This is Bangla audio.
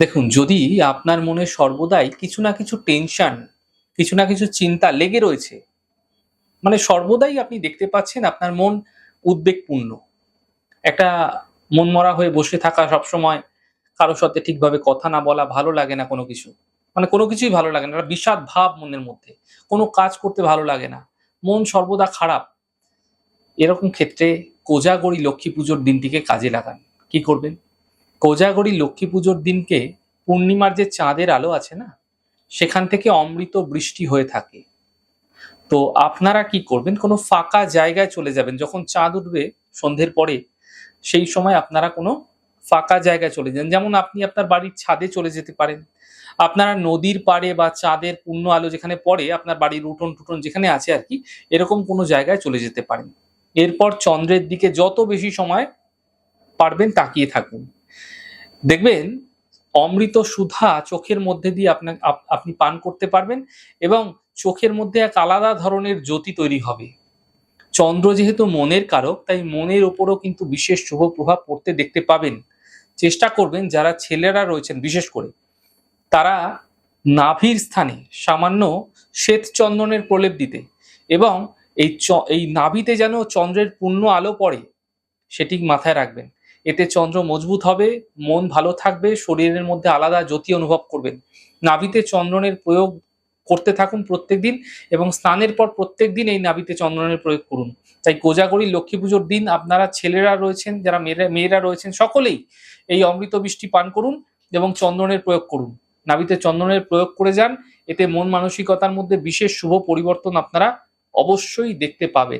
দেখুন, যদি আপনার মনে সর্বদাই কিছু না কিছু টেনশন কিছু না কিছু চিন্তা লেগে রয়েছে মানে সর্বদাই আপনি দেখতে পাচ্ছেন আপনার মন উদ্বেগপূর্ণ। একটা মনমরা হয়ে বসে থাকা সবসময় কারোর সাথে ঠিকভাবে কথা না বলা ভালো লাগে না কোনো কিছু। মানে কোনো কিছুই ভালো লাগে না, একটা বিষাদ ভাব মনের মধ্যে। কোনো কাজ করতে ভালো লাগে না। মন সর্বদা খারাপ। এরকম ক্ষেত্রে কোজাগরি লক্ষ্মী পুজোর দিনটিকে কাজে লাগান। কি করবেন? কোজাগরি লক্ষ্মী পুজোর দিনকে পূর্ণিমার যে চাঁদের আলো আছে না, সেখান থেকে অমৃত বৃষ্টি হয়ে থাকে। তো আপনারা কি করবেন? কোনো ফাঁকা জায়গায় চলে যাবেন। যখন চাঁদ উঠবে সন্ধ্যের পরে, সেই সময় আপনারা কোনো ফাঁকা জায়গায় চলে যান। যেমন আপনি আপনার বাড়ির ছাদে চলে যেতে পারেন। আপনারা নদীর পাড়ে বা চাঁদের পূর্ণ আলো যেখানে পড়ে, আপনার বাড়ির উঠোন টুটন যেখানে আছে আর কি, এরকম কোনো জায়গায় চলে যেতে পারেন। এরপর চন্দ্রের দিকে যত বেশি সময় পারবেন তাকিয়ে থাকুন। দেখবেন, অমৃত সুধা চোখের মধ্যে দিয়ে আপনার আপ- আপনি পান করতে পারবেন এবং চোখের মধ্যে এক আলাদা ধরনের জ্যোতি তৈরি হবে। চন্দ্র যেহেতু মনের কারক, তাই মনের ওপরও কিন্তু বিশেষ শুভ প্রভাব পড়তে দেখতে পাবেন। চেষ্টা করবেন যারা ছেলেরা রয়েছেন, বিশেষ করে, তারা নাভির স্থানে সামান্য শ্বেত চন্দনের প্রলেপ দিতে এবং এই এই নাভিতে যেন চন্দ্রের পূর্ণ আলো পড়ে সেটি মাথায় রাখবেন। এতে চন্দ্র মজবুত হবে, মন ভালো থাকবে, শরীরের মধ্যে আলাদা জ্যোতি অনুভব করবেন। নাভিতে চন্দ্রনের প্রয়োগ করতে থাকুন প্রত্যেক দিন এবং স্নানের পর প্রত্যেক দিন এই নাভিতে চন্দ্রনের প্রয়োগ করুন। তাই কোজাগরি লক্ষ্মী পুজোর দিন আপনারা ছেলেরা রয়েছেন, যারা মেয়েরা মেয়েরা রয়েছেন, সকলেই এই অমৃত বৃষ্টি পান করুন এবং চন্দনের প্রয়োগ করুন। নাভিতে চন্দনের প্রয়োগ করে যান, এতে মন মানসিকতার মধ্যে বিশেষ শুভ পরিবর্তন আপনারা অবশ্যই দেখতে পাবেন।